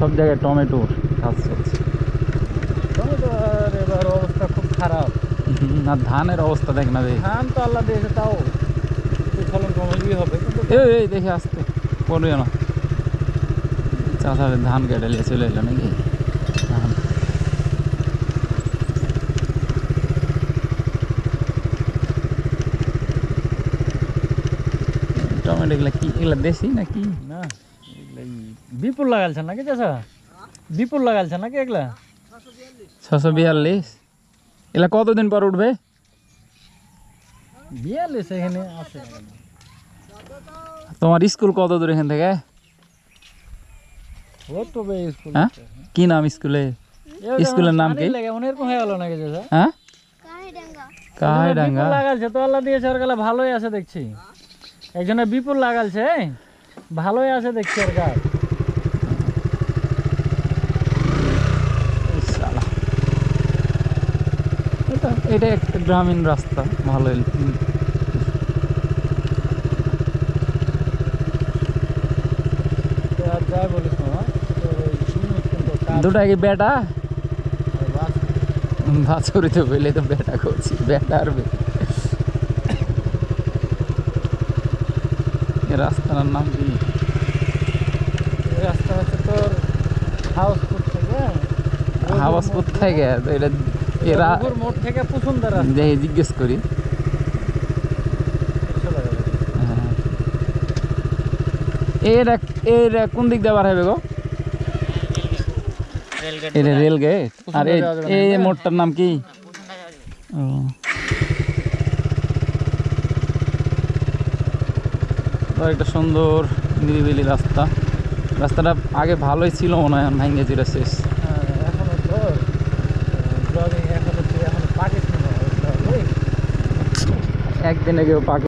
সব জায়গায় টমেটোর কাজ চলছে টমেটোর এবার অবস্থা খুব খারাপ। আর ধানের অবস্থা দেখ না রে। ধান তো আল্লাহ দিয়েছে তাও ফলন কমই হবে কিন্তু এই এই দেখে আসতে পড়বে না। চাষাবে ধান কেটে নিয়ে চলে এলো নাকি? টমেটো এগুলা কি এগুলা দেশি নাকি? না। বিপুল লাগালছেন নাকি চাষা? বিপুল লাগালছেন নাকি এগুলা? ছশো বিয়াল্লিশ। এগুলা কতদিন পর উঠবে? বিয়াল্লিশ এখানে আছে। তোমার স্কুল কত দূর এখান থেকে? ও তো বে স্কুল হ্যাঁ? কি নাম স্কুলে? স্কুলের নাম কি? লাগে এরকম হয়ে গেল নাকি চাষা? হ্যাঁ? কাহিডাঙ্গা। লাগালছে তো আল্লাহ দিয়েছে ওর গালে ভালোই আছে দেখছি। একজনে বিপুল লাগালছে ভালোই আছে দেখছি ওর গাছ এটা একটা গ্রামীণ রাস্তা ভালো তো আর যাই বলিস না তো ওই জিনিস কিন্তু কাজ দুটা কি বেটা? বাছুরি তো বলে তো বেটা করছি বেটা আর রাস্তার নাম কি? এই রাস্তা হচ্ছে তোর হাউসপুর থেকে। হাওয়াজপুর থেকে তো এটা এরা মোড় থেকে পুসুন্দর জিজ্ঞেস করি। যাবে। হ্যাঁ। এর এর কোন দিক দিয়ে বার হবে গো? এটা রেল গেট আর এই? মোড়টার নাম কি? ও। একটা সুন্দর নিরিবিলি রাস্তা। রাস্তাটা আগে ভালোই ছিল মনে হয় ভাঙ্গে চিরা শেষ। একদিনে কেউ পাক